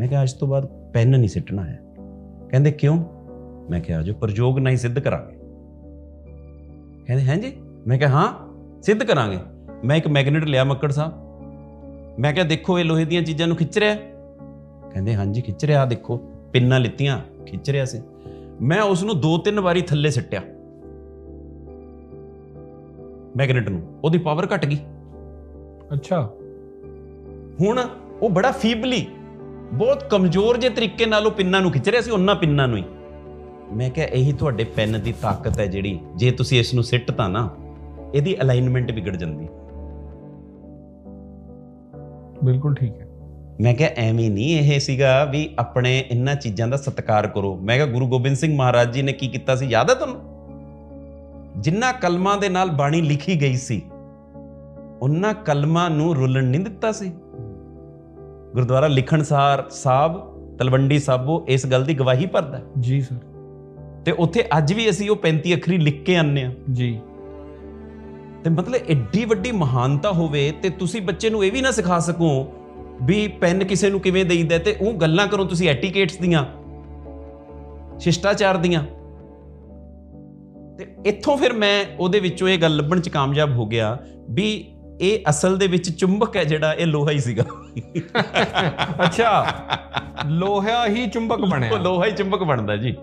ਮੈਂ ਕਿਹਾ ਅੱਜ ਤੋਂ ਬਾਅਦ ਪੈਨ ਨਹੀਂ ਸਿੱਟਣਾ ਹੈ। ਕਹਿੰਦੇ ਕਿਉਂ? ਮੈਂ ਕਿਹਾ ਜੋ ਪ੍ਰਯੋਗ ਨਹੀਂ ਸਿੱਧ ਕਰਾਂਗੇ। ਕਹਿੰਦੇ ਹੈਂ ਜੀ? ਮੈਂ ਕਿਹਾ ਹਾਂ ਸਿੱਧ ਕਰਾਂਗੇ। ਮੈਂ ਇੱਕ ਮੈਗਨੇਟ ਲਿਆ ਮੱਕੜ ਸਾਹਿਬ। ਮੈਂ ਕਿਹਾ ਦੇਖੋ ਇਹ ਲੋਹੇ ਦੀਆਂ ਚੀਜ਼ਾਂ ਨੂੰ ਖਿੱਚ ਰਿਹਾ ਹੈ। ਕਹਿੰਦੇ ਹਾਂਜੀ ਖਿੱਚ ਰਿਹਾ ਦੇਖੋ ਪਿੰਨਾਂ ਲਿੱਤੀਆਂ ਖਿੱਚ ਰਿਹਾ ਸੀ। ਮੈਂ ਉਸ ਨੂੰ ਦੋ ਤਿੰਨ ਵਾਰੀ ਥੱਲੇ ਸਿੱਟਿਆ। ਮੈਗਨੇਟ ਨੂੰ। ਉਹਦੀ ਪਾਵਰ ਘਟ ਗਈ। ਅੱਛਾ। ਹੁਣ ਉਹ ਬੜਾ ਫੀਬਲੀ ਬਹੁਤ ਕਮਜ਼ੋਰ ਜੇ ਤਰੀਕੇ ਨਾਲ ਉਹ ਪਿੰਨਾਂ ਨੂੰ ਖਿੱਚ ਰਿਹਾ ਸੀ ਉਹਨਾਂ ਪਿੰਨਾਂ ਨੂੰ ਹੀ। ਮੈਂ ਕਿਹਾ ਇਹੀ ਤੁਹਾਡੇ ਪੈਨ ਦੀ ਤਾਕਤ ਹੈ ਜਿਹੜੀ ਜੇ ਤੁਸੀਂ ਇਸ ਨੂੰ ਸਿੱਟਤਾ ਨਾ ਇਹਦੀ ਅਲਾਈਨਮੈਂਟ ਵਿਗੜ ਜਾਂਦੀ। ਬਿਲਕੁਲ ਠੀਕ ਹੈ। ਮੈਂ ਕਿਹਾ ਐਵੇਂ ਨਹੀਂ ਇਹ ਸੀਗਾ ਵੀ ਆਪਣੇ ਇਹਨਾਂ ਚੀਜ਼ਾਂ ਦਾ ਸਤਿਕਾਰ ਕਰੋ। ਮੈਂ ਕਿਹਾ ਗੁਰੂ ਗੋਬਿੰਦ ਸਿੰਘ ਮਹਾਰਾਜ ਜੀ ਨੇ ਕੀ ਕੀਤਾ ਸੀ ਯਾਦ ਹੈ ਤੁਹਾਨੂੰ? ਜਿੰਨਾ ਕਲਮਾਂ ਦੇ ਨਾਲ ਬਾਣੀ ਲਿਖੀ ਗਈ ਸੀ ਉਹਨਾਂ ਕਲਮਾਂ ਨੂੰ ਰੁਲਣ ਨਹੀਂ ਦਿੱਤਾ ਸੀ। ਗੁਰਦੁਆਰਾ ਲਿਖਣਸਾਰ ਸਾਹਿਬ ਤਲਵੰਡੀ ਸਾਬੋ ਇਸ ਗੱਲ ਦੀ ਗਵਾਹੀ ਭਰਦਾ। ਜੀ ਸਰ। ਤੇ ਉੱਥੇ ਅੱਜ ਵੀ ਅਸੀਂ ਉਹ 35 ਅੱਖਰੀ ਲਿਖ ਕੇ ਆਉਂਦੇ ਆ ਜੀ। ਤੇ ਮਤਲਬ ਐਡੀ ਵੱਡੀ ਮਹਾਨਤਾ ਹੋਵੇ ਤੇ ਤੁਸੀਂ ਬੱਚੇ ਨੂੰ ਇਹ ਵੀ ਨਾ ਸਿਖਾ ਸਕੋ ਵੀ ਪੈਨ ਕਿਸੇ ਨੂੰ ਕਿਵੇਂ ਦੇਈਦਾ ਤੇ ਉਹ ਗੱਲਾਂ ਕਰੋ ਤੁਸੀਂ ਐਟੀਕੇਟਸ ਦੀਆਂ ਸ਼ਿਸ਼ਟਾਚਾਰ ਦੀਆਂ। ਤੇ ਇੱਥੋਂ ਫਿਰ ਮੈਂ ਉਹਦੇ ਵਿੱਚੋਂ ਇਹ ਗੱਲ ਲੱਭਣ ਚ ਕਾਮਯਾਬ ਹੋ ਗਿਆ ਵੀ ਇਹ ਅਸਲ ਦੇ ਵਿੱਚ ਚੁੰਬਕ ਹੈ ਜਿਹੜਾ ਇਹ ਲੋਹਾ ਹੀ ਸੀਗਾ। ਅੱਛਾ ਲੋਹਾ ਹੀ ਚੁੰਬਕ ਬਣਿਆ। ਲੋਹਾ ਹੀ ਚੁੰਬਕ ਬਣਦਾ ਜੀ।